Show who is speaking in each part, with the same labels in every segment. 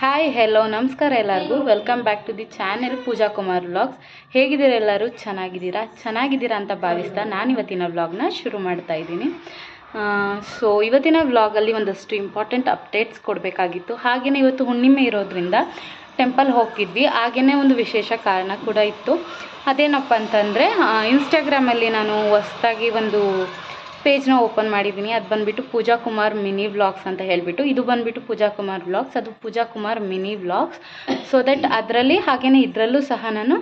Speaker 1: Hi hello ನಮಸ್ಕಾರ ಎಲ್ಲರಿಗೂ. Welcome back to the channel Pooja Kumar vlogs ಹೇಗಿದ್ದೀರ ಎಲ್ಲರೂ? ಚೆನ್ನಾಗಿದ್ದೀರಾ? ಚೆನ್ನಾಗಿದ್ದೀರಾ ಅಂತ ಭಾವಿಸ್ತಾ ನಾನು ಇವತ್ತಿನ ವ್ಲಾಗ್ನ ಶುರು ಮಾಡ್ತಾ ಇದ್ದೀನಿ. ಸೊ ಇವತ್ತಿನ ವ್ಲಾಗಲ್ಲಿ ಒಂದಷ್ಟು ಇಂಪಾರ್ಟೆಂಟ್ ಅಪ್ಡೇಟ್ಸ್ ಕೊಡಬೇಕಾಗಿತ್ತು. ಹಾಗೆಯೇ ಇವತ್ತು ಹುಣ್ಣಿಮೆ ಇರೋದ್ರಿಂದ ಟೆಂಪಲ್ ಹೋಗಿದ್ವಿ ಹಾಗೆಯೇ ಒಂದು ವಿಶೇಷ ಕಾರಣ ಕೂಡ ಇತ್ತು. ಅದೇನಪ್ಪ ಅಂತಂದರೆ ಇನ್ಸ್ಟಾಗ್ರಾಮಲ್ಲಿ ನಾನು ಹೊಸ್ದಾಗಿ ಒಂದು ಪೇಜ್ನ ಓಪನ್ ಮಾಡಿದ್ದೀನಿ. ಅದು ಬಂದುಬಿಟ್ಟು ಪೂಜಾ ಕುಮಾರ್ ಮಿನಿ ವ್ಲಾಗ್ಸ್ ಅಂತ ಹೇಳಿಬಿಟ್ಟು, ಇದು ಬಂದುಬಿಟ್ಟು ಪೂಜಾ ಕುಮಾರ್ ವ್ಲಾಗ್ಸ್, ಅದು Pooja Kumar mini vlogs. So that ಅದರಲ್ಲಿ ಹಾಗೆಯೇ ಇದರಲ್ಲೂ ಸಹ ನಾನು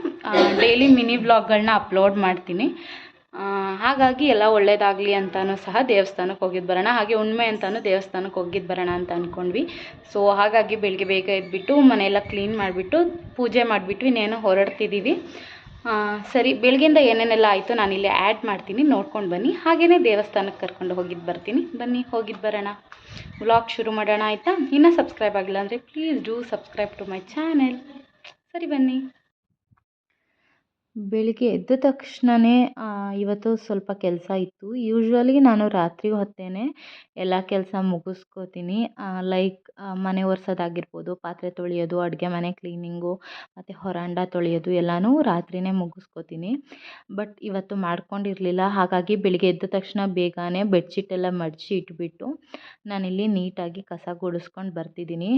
Speaker 1: ಡೈಲಿ ಮಿನಿ ವ್ಲಾಗ್ಗಳನ್ನ ಅಪ್ಲೋಡ್ ಮಾಡ್ತೀನಿ. ಹಾಗಾಗಿ ಎಲ್ಲ ಒಳ್ಳೇದಾಗಲಿ ಅಂತಲೂ ಸಹ ದೇವಸ್ಥಾನಕ್ಕೆ ಹೋಗಿದ್ದು ಬರೋಣ. ಹಾಗೆ ಉಣ್ಮೆ ಅಂತಲೂ ದೇವಸ್ಥಾನಕ್ಕೆ ಹೋಗಿದ್ದು ಬರೋಣ ಅಂತ ಅಂದ್ಕೊಂಡ್ವಿ ಸೊ ಹಾಗಾಗಿ ಬೆಳಿಗ್ಗೆ ಬೇಗ ಎದ್ಬಿಟ್ಟು ಮನೆಯೆಲ್ಲ ಕ್ಲೀನ್ ಮಾಡಿಬಿಟ್ಟು ಪೂಜೆ ಮಾಡಿಬಿಟ್ಟು ಇನ್ನೇನು ಹೊರಡ್ತಿದ್ದೀವಿ ಸರಿ, ಬೆಳಗ್ಗೆಯಿಂದ ಏನೇನೆಲ್ಲ ಆಯಿತು ನಾನಿಲ್ಲಿ ಆ್ಯಡ್ ಮಾಡ್ತೀನಿ, ನೋಡ್ಕೊಂಡು ಬನ್ನಿ. ಹಾಗೆಯೇ ದೇವಸ್ಥಾನಕ್ಕೆ ಕರ್ಕೊಂಡು ಹೋಗಿದ್ದು ಬರ್ತೀನಿ. ಬನ್ನಿ ಹೋಗಿದ್ದು ಬರೋಣ. ವ್ಲಾಗ್ ಶುರು ಮಾಡೋಣ, ಆಯಿತಾ? ಇನ್ನೂ ಸಬ್ಸ್ಕ್ರೈಬ್ ಆಗಿಲ್ಲ ಅಂದರೆ please do subscribe to my channel ಸರಿ ಬನ್ನಿ. ಬೆಳಿಗ್ಗೆ ಎದ್ದ ತಕ್ಷಣನೇ ಇವತ್ತು ಸ್ವಲ್ಪ ಕೆಲಸ ಇತ್ತು. ಯೂಶ್ವಲಿ ನಾನು ರಾತ್ರಿ ಹೊತ್ತೇ ಎಲ್ಲ ಕೆಲಸ ಮುಗಿಸ್ಕೋತೀನಿ. ಲೈಕ್ ಮನೆ ಒರೆಸೋದಾಗಿರ್ಬೋದು, ಪಾತ್ರೆ ತೊಳೆಯೋದು, ಅಡುಗೆ ಮನೆ ಕ್ಲೀನಿಂಗು ಮತ್ತು ಹೊರಾಂಡ ತೊಳೆಯೋದು ಎಲ್ಲನೂ ರಾತ್ರಿಯೇ ಮುಗಿಸ್ಕೋತೀನಿ. ಬಟ್ ಇವತ್ತು ಮಾಡ್ಕೊಂಡಿರಲಿಲ್ಲ. ಹಾಗಾಗಿ ಬೆಳಿಗ್ಗೆ ಎದ್ದ ತಕ್ಷಣ ಬೇಗನೆ ಬೆಡ್ಶೀಟ್ ಎಲ್ಲ ಮಡಚಿ ಇಟ್ಬಿಟ್ಟು ನಾನಿಲ್ಲಿ ನೀಟಾಗಿ ಕಸ ಗುಡಿಸ್ಕೊಂಡು ಬರ್ತಿದ್ದೀನಿ.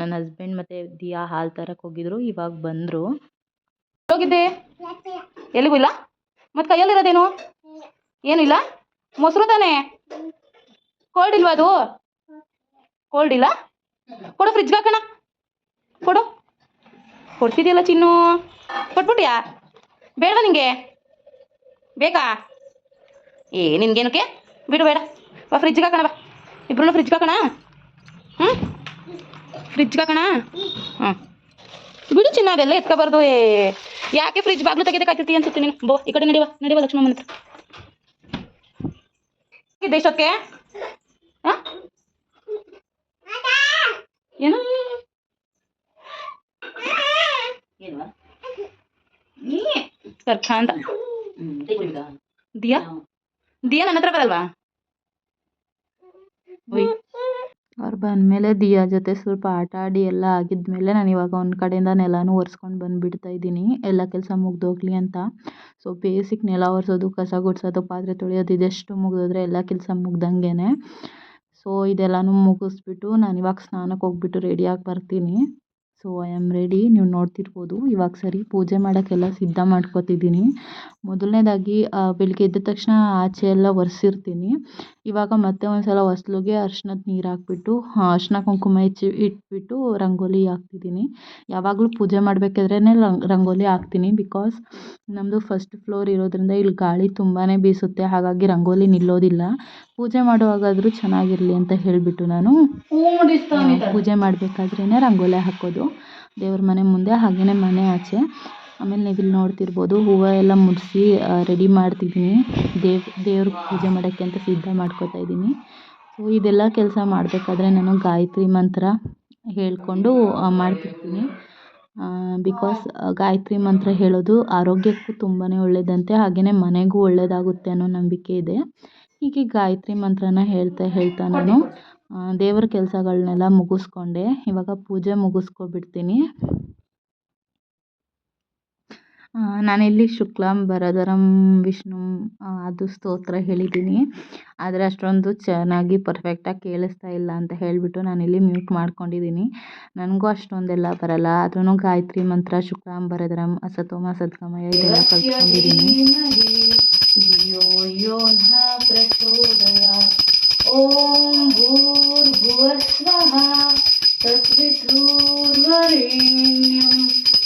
Speaker 1: ನನ್ನ ಹಸ್ಬೆಂಡ್ ಮತ್ತು ದಿಯಾ ಹಾಲು ತರಕ್ಕೆ ಹೋಗಿದ್ರು, ಇವಾಗ ಬಂದರು. ಹೋಗಿದ್ದೆ ಎಲ್ಲಿಗೂ ಇಲ್ಲ? ಮತ್ತು ಕೈಯಲ್ಲಿರೋದೇನು ಏನು ಇಲ್ಲ? ಮೊಸರು ತಾನೇ? ಕೋಲ್ಡ್ ಇಲ್ವಾ ಅದು? ಕೋಲ್ಡ್ ಇಲ್ಲ? ಕೊಡು ಫ್ರಿಜ್ಗೆ ಹಾಕೋಣ. ಕೊಡು. ಕೊಡ್ತಿದ್ಯಲ್ಲ ಚಿನ್ನು? ಕೊಟ್ಬಿಟ್ಯಾ ಬೇಡ ನಿಂಗೆ. ಬೇಕಾ ಏ, ನಿನ್ಗೇನಕ್ಕೆ? ಬಿಡು ಬೇಡ. ಬಾ ಫ್ರಿಜ್ಗೆ ಹಾಕೋಣ ಬಾ. ಇಬ್ರು ಫ್ರಿಜ್ಗೆ ಹಾಕೋಣ. ಹ್ಞೂ ಫ್ರಿಜ್ಗೆ ಹಾಕೋಣ. ಹ್ಞೂ ಬಿಡು ಚಿನ್ನ, ಅದೆಲ್ಲ ಎತ್ಕೋಬಾರ್ದು. ಏ. ಯಾಕೆ ಫ್ರಿಜ್ ಬಾಗ್ಲು ತೆಗೆದೇ ಕಾಯ್ತಿರ್ತೀಯ ಅನ್ಸುತ್ತೆ ನೀನು? ಬೋ ಈ ಕಡೆ ನಡೆಯುವ ನಡೆಯುವ ಲಕ್ಷ್ಮಮ್ಮನ ಹತ್ರ. ಇದೆ ಇಷ್ಟೊತ್ತಿಗೆ ಆ? ಏನು? ಕರ್ಕ ಅಂತ. ದಿಯಾ? ದಿಯಾ ನನ್ನ ಹತ್ರ ಬರಲ್ವಾ? ಒಯ್ ಅವ್ರು ಬಂದಮೇಲೆ ದಿಯಾ ಜೊತೆ ಸ್ವಲ್ಪ ಆಟ ಆಡಿ ಎಲ್ಲ ಆಗಿದ್ಮೇಲೆ ನಾನು ಇವಾಗ ಒಂದು ಕಡೆಯಿಂದ ನೆಲನೂ ಒರೆಸ್ಕೊಂಡು ಬಂದುಬಿಡ್ತಾ ಇದ್ದೀನಿ. ಎಲ್ಲ ಕೆಲಸ ಮುಗಿದೋಗ್ಲಿ ಅಂತ. ಸೊ ಬೇಸಿಕ್ ನೆಲ ಒರೆಸೋದು, ಕಸ ಗುಡಿಸೋದು, ಪಾತ್ರೆ ತೊಳೆಯೋದು ಇದೆಷ್ಟು ಮುಗಿದೋದ್ರೆ ಎಲ್ಲ ಕೆಲಸ ಮುಗ್ದಂಗೆ ಸೊ ಇದೆಲ್ಲನೂ ಮುಗಿಸ್ಬಿಟ್ಟು ನಾನು ಇವಾಗ ಸ್ನಾನಕ್ಕೆ ಹೋಗ್ಬಿಟ್ಟು ರೆಡಿಯಾಗಿ ಬರ್ತೀನಿ. ಸೊ ಐ ಆಮ್ ರೆಡಿ ನೀವು ನೋಡ್ತಿರ್ಬೋದು. ಇವಾಗ ಸರಿ ಪೂಜೆ ಮಾಡೋಕ್ಕೆಲ್ಲ ಸಿದ್ಧ ಮಾಡ್ಕೊತಿದ್ದೀನಿ. ಮೊದಲನೇದಾಗಿ ಬೆಳಿಗ್ಗೆ ಎದ್ದ ತಕ್ಷಣ ಆಚೆ ಎಲ್ಲ ಒರೆಸಿರ್ತೀನಿ. ಇವಾಗ ಮತ್ತೆ ಒಂದು ಸಲ ಹೊಸ್ಲಿಗೆ ಅರ್ಶಿನದ ನೀರು ಹಾಕ್ಬಿಟ್ಟು ಅರ್ಶಿನ ಕುಂಕುಮ ಹಚ್ಚಿ ಇಟ್ಬಿಟ್ಟು ರಂಗೋಲಿ ಹಾಕ್ತಿದ್ದೀನಿ. ಯಾವಾಗಲೂ ಪೂಜೆ ಮಾಡಬೇಕಾದ್ರೇ ರಂಗೋಲಿ ಹಾಕ್ತೀನಿ ಬಿಕಾಸ್ ನಮ್ಮದು ಫಸ್ಟ್ ಫ್ಲೋರ್ ಇರೋದ್ರಿಂದ ಇಲ್ಲಿ ಗಾಳಿ ತುಂಬಾ ಬೀಸುತ್ತೆ ಹಾಗಾಗಿ ರಂಗೋಲಿ ನಿಲ್ಲೋದಿಲ್ಲ. ಪೂಜೆ ಮಾಡುವಾಗಾದರೂ ಚೆನ್ನಾಗಿರಲಿ ಅಂತ ಹೇಳಿಬಿಟ್ಟು ನಾನು ಪೂಜೆ ಮಾಡಬೇಕಾದ್ರೇ ರಂಗೋಲಿ ಹಾಕೋದು. ದೇವ್ರ ಮನೆ ಮುಂದೆ ಹಾಗೆಯೇ ಮನೆ ಆಚೆ. ಆಮೇಲೆ ನೀವು ಇಲ್ಲಿ ನೋಡ್ತಿರ್ಬೋದು, ಹೂವು ಎಲ್ಲ ಮುಡಿಸಿ ರೆಡಿ ಮಾಡ್ತಿದ್ದೀನಿ. ದೇವ್, ದೇವ್ರ ಪೂಜೆ ಮಾಡೋಕ್ಕೆ ಅಂತ ಸಿದ್ಧ ಮಾಡ್ಕೊತಾ ಇದ್ದೀನಿ. ಸೊ ಇದೆಲ್ಲ ಕೆಲಸ ಮಾಡಬೇಕಾದ್ರೆ ನಾನು ಗಾಯತ್ರಿ ಮಂತ್ರ ಹೇಳಿಕೊಂಡು ಮಾಡ್ತಿರ್ತೀನಿ. ಬಿಕಾಸ್ ಗಾಯತ್ರಿ ಮಂತ್ರ ಹೇಳೋದು ಆರೋಗ್ಯಕ್ಕೂ ತುಂಬಾ ಒಳ್ಳೆಯದಂತೆ ಹಾಗೆಯೇ ಮನೆಗೂ ಒಳ್ಳೆಯದಾಗುತ್ತೆ ಅನ್ನೋ ನಂಬಿಕೆ ಇದೆ. ಹೀಗೆ ಗಾಯತ್ರಿ ಮಂತ್ರನ ಹೇಳ್ತಾ ಹೇಳ್ತಾ ನಾನು ದೇವರ ಕೆಲಸಗಳನ್ನೆಲ್ಲ ಮುಗಿಸ್ಕೊಂಡೆ. ಇವಾಗ ಪೂಜೆ ಮುಗಿಸ್ಕೊಬಿಡ್ತೀನಿ. ನಾನಿಲ್ಲಿ ಶುಕ್ಲಾಂ ಬರದರಂ ವಿಷ್ಣು ಅದು ಸ್ತೋತ್ರ ಹೇಳಿದ್ದೀನಿ. ಆದರೆ ಅಷ್ಟೊಂದು ಚೆನ್ನಾಗಿ ಪರ್ಫೆಕ್ಟಾಗಿ ಕೇಳಿಸ್ತಾ ಇಲ್ಲ ಅಂತ ಹೇಳಿಬಿಟ್ಟು ನಾನಿಲ್ಲಿ ಮ್ಯೂಟ್ ಮಾಡ್ಕೊಂಡಿದ್ದೀನಿ. ನನಗೂ ಅಷ್ಟೊಂದೆಲ್ಲ ಬರಲ್ಲ. ಆದ್ರೂ ಗಾಯತ್ರಿ ಮಂತ್ರ, ಶುಕ್ಲಾಂ ಬರದರಂ ಅಸತೋಮ, ಸದ್ಗಮಯ ಇದೆಲ್ಲ ಕಲ್ತ್ಕೊಂಡಿದ್ದೀನಿ. ಓಂ ಭೂರ್ಭುವಸ್ವಃ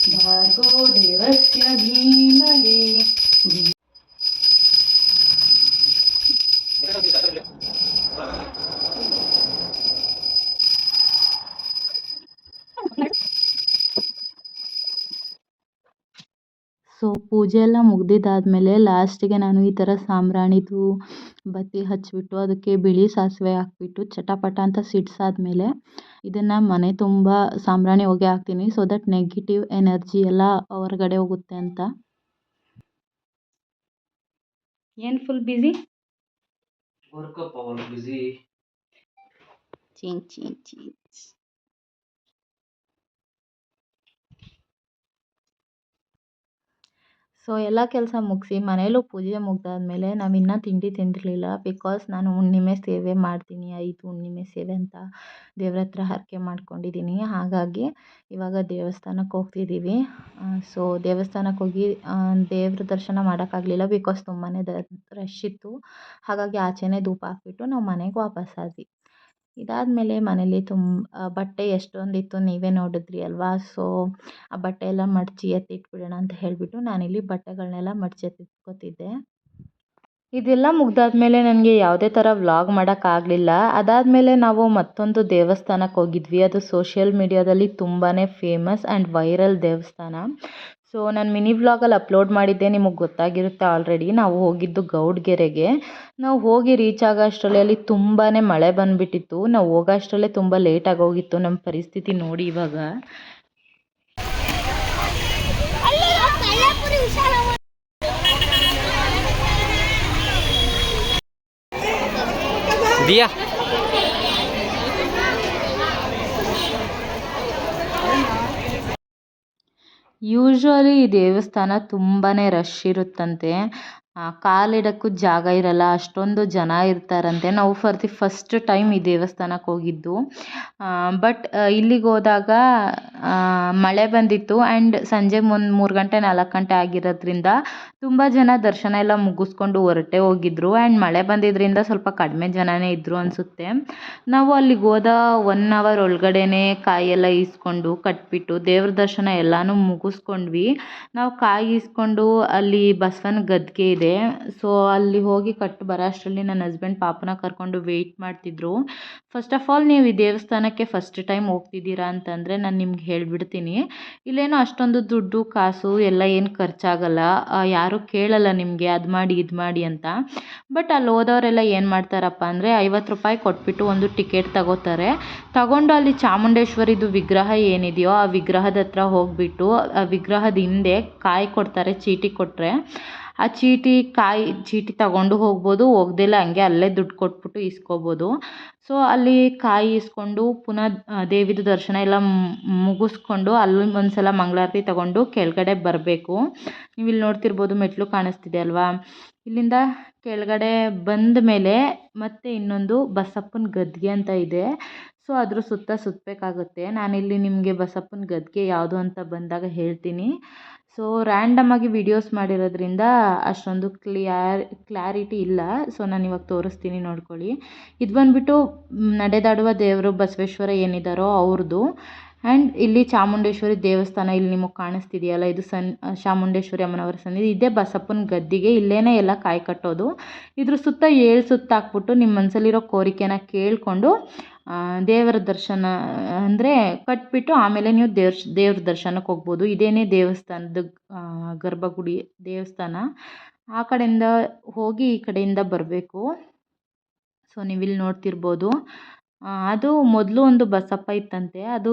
Speaker 1: भार्गो देवस्य धीमहि। ಸೊ ಪೂಜೆ ಎಲ್ಲ ಮುಗ್ದಿದ್ದಾದಮೇಲೆ ಲಾಸ್ಟಿಗೆ ನಾನು ಈ ಥರ ಸಾಂಬ್ರಾಣಿದು ಬತ್ತಿ ಹಚ್ಚಿಬಿಟ್ಟು ಅದಕ್ಕೆ ಬಿಳಿ ಸಾಸಿವೆ ಹಾಕ್ಬಿಟ್ಟು ಚಟಪಟ ಅಂತ ಸಿಡ್ಸಾದ್ಮೇಲೆ ಇದನ್ನು ಮನೆ ತುಂಬ ಸಾಂಬ್ರಾಣಿ ಹೊಗೆ ಹಾಕ್ತೀನಿ. ಸೊ ದಟ್ ನೆಗೆಟಿವ್ ಎನರ್ಜಿ ಎಲ್ಲ ಹೊರಗಡೆ ಹೋಗುತ್ತೆ ಅಂತ. ಏನು ಫುಲ್ ಬ್ಯುಸಿ
Speaker 2: ವರ್ಕಪ್ಪ ಅವ್ರು ಬ್ಯುಸಿ
Speaker 1: ಸೊ ಎಲ್ಲ ಕೆಲಸ ಮುಗಿಸಿ ಮನೇಲೂ ಪೂಜೆ ಮುಗಿದಾದ್ಮೇಲೆ ನಾವು ಇನ್ನೂ ತಿಂಡಿ ತಿಂದಿರಲಿಲ್ಲ ಬಿಕಾಸ್ ನಾನು ಹುಣ್ಣಿಮೆ ಸೇವೆ ಮಾಡ್ತೀನಿ, ಐದು ಹುಣ್ಣಿಮೆ ಸೇವೆ ಅಂತ ದೇವ್ರ ಹತ್ರ ಹರಕೆ ಮಾಡ್ಕೊಂಡಿದ್ದೀನಿ ಹಾಗಾಗಿ ಇವಾಗ ದೇವಸ್ಥಾನಕ್ಕೆ ಹೋಗ್ತಿದ್ದೀವಿ ಸೊ ದೇವಸ್ಥಾನಕ್ಕೆ ಹೋಗಿ ದೇವ್ರ ದರ್ಶನ ಮಾಡೋಕ್ಕಾಗಲಿಲ್ಲ ಬಿಕಾಸ್ ತುಂಬಾ ರಶ್ ಇತ್ತು. ಹಾಗಾಗಿ ಆಚೆನೇ ಧೂಪ ಹಾಕ್ಬಿಟ್ಟು ನಾವು ಮನೆಗೆ ವಾಪಸ್ಸಾದ್ವಿ ಇದಾದಮೇಲೆ ಮನೇಲಿ ತುಂಬ ಬಟ್ಟೆ ಎಷ್ಟೊಂದಿತ್ತು ನೀವೇ ನೋಡಿದ್ರಿ ಅಲ್ವಾ? ಸೊ ಆ ಬಟ್ಟೆ ಎಲ್ಲ ಮಡಚಿ ಎತ್ತಿಟ್ಬಿಡೋಣ ಅಂತ ಹೇಳಿಬಿಟ್ಟು ನಾನಿಲ್ಲಿ ಬಟ್ಟೆಗಳನ್ನೆಲ್ಲ ಮಡಚಿ ಎತ್ತಿಟ್ಕೋತಿದ್ದೆ. ಇದೆಲ್ಲ ಮುಗ್ದಾದ್ಮೇಲೆ ನನಗೆ ಯಾವುದೇ ಥರ ವ್ಲಾಗ್ ಮಾಡೋಕ್ಕಾಗಲಿಲ್ಲ. ಅದಾದಮೇಲೆ ನಾವು ಮತ್ತೊಂದು ದೇವಸ್ಥಾನಕ್ಕೆ ಹೋಗಿದ್ವಿ ಅದು ಸೋಷಿಯಲ್ ಮೀಡಿಯಾದಲ್ಲಿ ತುಂಬಾ ಫೇಮಸ್ ಆ್ಯಂಡ್ ವೈರಲ್ ದೇವಸ್ಥಾನ. ಸೊ ನಾನು ಮಿನಿ ವ್ಲಾಗಲ್ಲಿ ಅಪ್ಲೋಡ್ ಮಾಡಿದ್ದೆ, ನಿಮಗೆ ಗೊತ್ತಾಗಿರುತ್ತೆ ಆಲ್ರೆಡಿ ನಾವು ಹೋಗಿದ್ದು ಗೌಡ್ಗೆರೆಗೆ. ನಾವು ಹೋಗಿ ರೀಚ್ ಆಗೋ ಅಷ್ಟರಲ್ಲಿ ಅಲ್ಲಿ ತುಂಬಾ ಮಳೆ ಬಂದುಬಿಟ್ಟಿತ್ತು. ನಾವು ಹೋಗೋ ಅಷ್ಟರಲ್ಲೇ ತುಂಬ ಲೇಟಾಗಿ ಹೋಗಿತ್ತು ನಮ್ಮ ಪರಿಸ್ಥಿತಿ ನೋಡಿ ಇವಾಗ.
Speaker 2: ದಿಯಾ.
Speaker 1: ಯೂಶ್ವಲಿ ಈ ದೇವಸ್ಥಾನ ತುಂಬಾ ರಶ್ ಇರುತ್ತಂತೆ. ಕಾಲಿಡೋಕ್ಕೂ ಜಾಗ ಇರಲ್ಲ, ಅಷ್ಟೊಂದು ಜನ ಇರ್ತಾರಂತೆ. ನಾವು ಫಾರ್ ದಿ ಫಸ್ಟ್ ಟೈಮ್ ಈ ದೇವಸ್ಥಾನಕ್ಕೆ ಹೋಗಿದ್ದು. ಬಟ್ ಇಲ್ಲಿಗೆ ಹೋದಾಗ ಮಳೆ ಬಂದಿತ್ತು ಆ್ಯಂಡ್ ಸಂಜೆ ಒಂದು ಮೂರು ಗಂಟೆ, ನಾಲ್ಕು ಗಂಟೆ ಆಗಿರೋದ್ರಿಂದ ತುಂಬ ಜನ ದರ್ಶನ ಎಲ್ಲ ಮುಗಿಸ್ಕೊಂಡು ಹೊರಟೆ ಹೋಗಿದ್ರು. ಆ್ಯಂಡ್ ಮಳೆ ಬಂದಿದ್ದರಿಂದ ಸ್ವಲ್ಪ ಕಡಿಮೆ ಜನನೇ ಇದ್ದರು ಅನಿಸುತ್ತೆ. ನಾವು ಅಲ್ಲಿಗೆ ಹೋದ ಒನ್ ಅವರ್ ಒಳಗಡೆನೇ ಕಾಯೆಲ್ಲ ಈಸ್ಕೊಂಡು ಕಟ್ಬಿಟ್ಟು ದೇವ್ರ ದರ್ಶನ ಎಲ್ಲನೂ ಮುಗಿಸ್ಕೊಂಡ್ವಿ. ನಾವು ಕಾಯಿ ಈಸ್ಕೊಂಡು ಅಲ್ಲಿ ಬಸವನ ಗದ್ಗೆ ಇದೆ. ಸೊ ಅಲ್ಲಿ ಹೋಗಿ ಕಟ್ಟು ಬರೋ ಅಷ್ಟರಲ್ಲಿ ನನ್ನ ಹಸ್ಬೆಂಡ್ ಪಾಪನ ಕರ್ಕೊಂಡು ವೆಯ್ಟ್ ಮಾಡ್ತಿದ್ರು. ಫಸ್ಟ್ ಆಫ್ ಆಲ್ ನೀವು ಈ ದೇವಸ್ಥಾನಕ್ಕೆ ಫಸ್ಟ್ ಟೈಮ್ ಹೋಗ್ತಿದ್ದೀರಾ ಅಂತಂದರೆ ನಾನು ನಿಮ್ಗೆ ಹೇಳಿಬಿಡ್ತೀನಿ. ಇಲ್ಲೇನೋ ಅಷ್ಟೊಂದು ದುಡ್ಡು, ಕಾಸು, ಎಲ್ಲ ಏನು ಖರ್ಚಾಗಲ್ಲ. ಯಾರೂ ಕೇಳಲ್ಲ ನಿಮಗೆ ಅದು ಮಾಡಿ, ಇದು ಮಾಡಿ ಅಂತ. ಬಟ್ ಅಲ್ಲಿ ಹೋದವರೆಲ್ಲ ಏನು ಮಾಡ್ತಾರಪ್ಪ ಅಂದರೆ ಐವತ್ತು ರೂಪಾಯಿ ಕೊಟ್ಬಿಟ್ಟು ಒಂದು ಟಿಕೆಟ್ ತಗೋತಾರೆ. ತಗೊಂಡು ಅಲ್ಲಿ ಚಾಮುಂಡೇಶ್ವರಿದು ವಿಗ್ರಹ ಏನಿದೆಯೋ ಆ ವಿಗ್ರಹದ ಹತ್ರ ಹೋಗಿಬಿಟ್ಟು ಆ ವಿಗ್ರಹದ ಹಿಂದೆ ಕಾಯಿ ಕೊಡ್ತಾರೆ, ಚೀಟಿ ಕೊಟ್ಟರೆ ಆ ಚೀಟಿ ಕಾಯಿ ಚೀಟಿ ತಗೊಂಡು ಹೋಗ್ಬೋದು. ಹೋಗ್ದಿಲ್ಲ, ಹಂಗೆ ಅಲ್ಲೇ ದುಡ್ಡು ಕೊಟ್ಬಿಟ್ಟು ಇಸ್ಕೋಬೋದು. ಸೊ ಅಲ್ಲಿ ಕಾಯಿ ಇಸ್ಕೊಂಡು ಪುನಃ ದೇವಿದು ದರ್ಶನ ಎಲ್ಲ ಮುಗಿಸ್ಕೊಂಡು ಅಲ್ಲಿ ಒಂದು ಸಲ ಮಂಗಳಾರತಿ ತಗೊಂಡು ಕೆಳಗಡೆ ಬರಬೇಕು. ನೀವು ಇಲ್ಲಿ ನೋಡ್ತಿರ್ಬೋದು ಮೆಟ್ಟಿಲು ಕಾಣಿಸ್ತಿದೆ ಅಲ್ವಾ? ಇಲ್ಲಿಂದ ಕೆಳಗಡೆ ಬಂದ ಮೇಲೆ ಮತ್ತೆ ಇನ್ನೊಂದು ಬಸಪ್ಪನ ಗದ್ದಿಗೆ ಅಂತ ಇದೆ. ಸೊ ಅದ್ರ ಸುತ್ತ ಸುತ್ತಬೇಕಾಗುತ್ತೆ ನಾನಿಲ್ಲಿ ನಿಮಗೆ ಬಸಪ್ಪನ ಗದ್ದಿಗೆ ಯಾವುದು ಅಂತ ಬಂದಾಗ ಹೇಳ್ತೀನಿ. ಸೊ ರ್ಯಾಂಡಮಾಗಿ ವಿಡಿಯೋಸ್ ಮಾಡಿರೋದ್ರಿಂದ ಅಷ್ಟೊಂದು ಕ್ಲಿಯರ್ ಕ್ಲಾರಿಟಿ ಇಲ್ಲ. ಸೊ ನಾನು ಇವಾಗ ತೋರಿಸ್ತೀನಿ ನೋಡ್ಕೊಳ್ಳಿ. ಇದು ಬಂದುಬಿಟ್ಟು ನಡೆದಾಡುವ ದೇವರು ಬಸವೇಶ್ವರ ಏನಿದ್ದಾರೋ ಅವ್ರದ್ದು ಆ್ಯಂಡ್ ಇಲ್ಲಿ ಚಾಮುಂಡೇಶ್ವರಿ ದೇವಸ್ಥಾನ ಇಲ್ಲಿ ನಿಮಗೆ ಕಾಣಿಸ್ತಿದೆಯಲ್ಲ, ಇದು ಸನ್ ಚಾಮುಂಡೇಶ್ವರಿ ಅಮ್ಮನವರ ಸನ್ನಿಧಿ. ಇದೇ ಬಸಪ್ಪನ ಗದ್ದಿಗೆ ಇಲ್ಲೇನೇ ಎಲ್ಲ ಕಾಯಿ ಕಟ್ಟೋದು. ಇದ್ರ ಸುತ್ತ ಏಳು ಸುತ್ತ ಹಾಕ್ಬಿಟ್ಟು ನಿಮ್ಮ ಮನಸ್ಸಲ್ಲಿರೋ ಕೋರಿಕೆನ ಕೇಳಿಕೊಂಡು ದೇವರ ದರ್ಶನ, ಅಂದರೆ ಕಟ್ಬಿಟ್ಟು ಆಮೇಲೆ ನೀವು ದೇವ್ರ ದೇವ್ರ ದರ್ಶನಕ್ಕೆ ಹೋಗ್ಬೋದು. ಇದೇನೇ ದೇವಸ್ಥಾನದ ಗರ್ಭಗುಡಿ ದೇವಸ್ಥಾನ. ಆ ಕಡೆಯಿಂದ ಹೋಗಿ ಈ ಕಡೆಯಿಂದ ಬರಬೇಕು. ಸೊ ನೀವಿಲ್ಲಿ ನೋಡ್ತಿರ್ಬೋದು. ಅದು ಮೊದಲು ಒಂದು ಬಸಪ್ಪ ಇತ್ತಂತೆ. ಅದು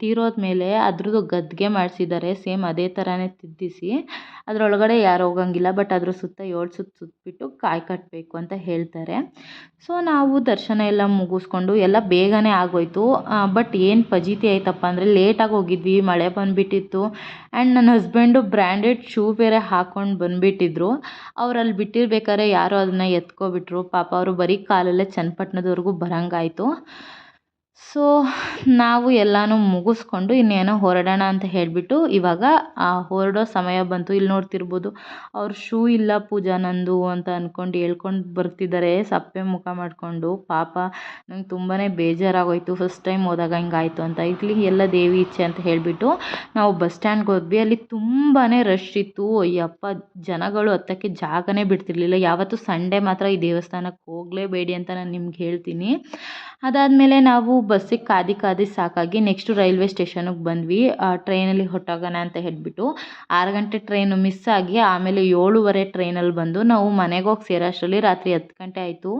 Speaker 1: ತೀರೋದ ಮೇಲೆ ಅದ್ರದ್ದು ಗದ್ದಿಗೆ ಮಾಡಿಸಿದ್ದಾರೆ. ಸೇಮ್ ಅದೇ ಥರನೇ ತಿದ್ದಿಸಿ. ಅದರೊಳಗಡೆ ಯಾರು ಹೋಗಂಗಿಲ್ಲ, ಬಟ್ ಅದ್ರ ಸುತ್ತ ಏಳು ಸುತ್ತು ಸುತ್ತಬಿಟ್ಟು ಕಾಯಿ ಕಟ್ಟಬೇಕು ಅಂತ ಹೇಳ್ತಾರೆ. ಸೊ, ನಾವು ದರ್ಶನ ಎಲ್ಲ ಮುಗಿಸ್ಕೊಂಡು ಎಲ್ಲ ಬೇಗನೆ ಆಗೋಯಿತು. ಬಟ್ ಏನು ಫಜೀತಿ ಆಯ್ತಪ್ಪ ಅಂದರೆ ಲೇಟಾಗಿ ಹೋಗಿದ್ವಿ, ಮಳೆ ಬಂದುಬಿಟ್ಟಿತ್ತು. ಆ್ಯಂಡ್ ನನ್ನ ಹಸ್ಬೆಂಡು ಬ್ರ್ಯಾಂಡೆಡ್ ಶೂ ಬೇರೆ ಹಾಕ್ಕೊಂಡು ಬಂದುಬಿಟ್ಟಿದ್ರು. ಅವ್ರು ಅಲ್ಲಿ ಬಿಟ್ಟಿರ್ಬೇಕಾದ್ರೆ ಯಾರೋ ಅದನ್ನು ಎತ್ಕೊಬಿಟ್ರು. ಪಾಪ ಅವರು ಬರೀ ಕಾಲಲ್ಲೇ ಚನ್ನಪಟ್ಟಣದವರೆಗೂ ಬರೋಂಗಾಯ್ತು. 么？ಸೊ ನಾವು ಎಲ್ಲನೂ ಮುಗಿಸ್ಕೊಂಡು ಇನ್ನೇನೋ ಹೊರಡೋಣ ಅಂತ ಹೇಳಿಬಿಟ್ಟು ಇವಾಗ ಹೊರಡೋ ಸಮಯ ಬಂತು. ಇಲ್ಲಿ ನೋಡ್ತಿರ್ಬೋದು ಅವ್ರ ಶೂ ಇಲ್ಲ ಪೂಜಾ ನಂದು ಅಂತ ಅಂದ್ಕೊಂಡು ಹೇಳ್ಕೊಂಡು ಬರ್ತಿದ್ದಾರೆ ಸಪ್ಪೆ ಮುಖ ಮಾಡಿಕೊಂಡು. ಪಾಪ ನಂಗೆ ತುಂಬಾ ಬೇಜಾರಾಗೋಯಿತು. ಫಸ್ಟ್ ಟೈಮ್ ಹೋದಾಗ ಹಿಂಗಾಯ್ತು ಅಂತ. ಇಲ್ಲಿ ಎಲ್ಲ ದೇವಿ ಇಚ್ಛೆ ಅಂತ ಹೇಳಿಬಿಟ್ಟು ನಾವು ಬಸ್ ಸ್ಟ್ಯಾಂಡ್ಗೆ ಹೋದ್ವಿ. ಅಲ್ಲಿ ತುಂಬಾ ರಶ್ ಇತ್ತು. ಅಯ್ಯಪ್ಪ, ಜನಗಳು ಹತ್ತಕ್ಕೆ ಜಾಗನೇ ಬಿಡ್ತಿರ್ಲಿಲ್ಲ. ಯಾವತ್ತೂ ಸಂಡೇ ಮಾತ್ರ ಈ ದೇವಸ್ಥಾನಕ್ಕೆ ಹೋಗಲೇಬೇಡಿ ಅಂತ ನಾನು ನಿಮ್ಗೆ ಹೇಳ್ತೀನಿ. ಅದಾದಮೇಲೆ ನಾವು ಬಸ್ಸಿಗೆ ಕಾದಿ ಕಾದಿ ಸಾಕಾಗಿ ನೆಕ್ಸ್ಟು ರೈಲ್ವೆ ಸ್ಟೇಷನ್ಗೆ ಬಂದ್ವಿ. ಟ್ರೈನಲ್ಲಿ ಹೊರಟೋಗೋಣ ಅಂತ ಹೇಳಿಬಿಟ್ಟು ಆರು ಗಂಟೆ ಟ್ರೈನು ಮಿಸ್ ಆಗಿ ಆಮೇಲೆ ಏಳುವರೆ ಟ್ರೈನಲ್ಲಿ ಬಂದು ನಾವು ಮನೆಗೆ ಹೋಗಿ ಸೇರೋ ಅಷ್ಟರಲ್ಲಿ ರಾತ್ರಿ ಹತ್ತು ಗಂಟೆ ಆಯಿತು.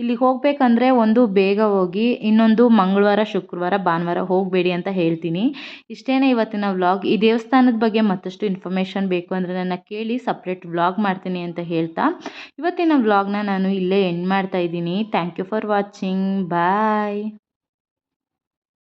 Speaker 1: ಇಲ್ಲಿಗೆ ಹೋಗಬೇಕಂದ್ರೆ ಒಂದು ಬೇಗ ಹೋಗಿ ಇನ್ನೊಂದು ಮಂಗಳವಾರ, ಶುಕ್ರವಾರ, ಭಾನುವಾರ ಹೋಗಬೇಡಿ ಅಂತ ಹೇಳ್ತೀನಿ. ಇಷ್ಟೇ ಇವತ್ತಿನ ವ್ಲಾಗ್. ಈ ದೇವಸ್ಥಾನದ ಬಗ್ಗೆ ಮತ್ತಷ್ಟು ಇನ್ಫಾರ್ಮೇಷನ್ ಬೇಕು ಅಂದರೆ ನನ್ನ ಕೇಳಿ ಸಪ್ರೇಟ್ ವ್ಲಾಗ್ ಮಾಡ್ತೀನಿ ಅಂತ ಹೇಳ್ತಾ. ಇವತ್ತಿನ ವ್ಲಾಗ್ನ ನಾನು ಇಲ್ಲೇ ಎಂಡ್ ಮಾಡ್ತಾ ಇದ್ದೀನಿ. Thank you for watching bye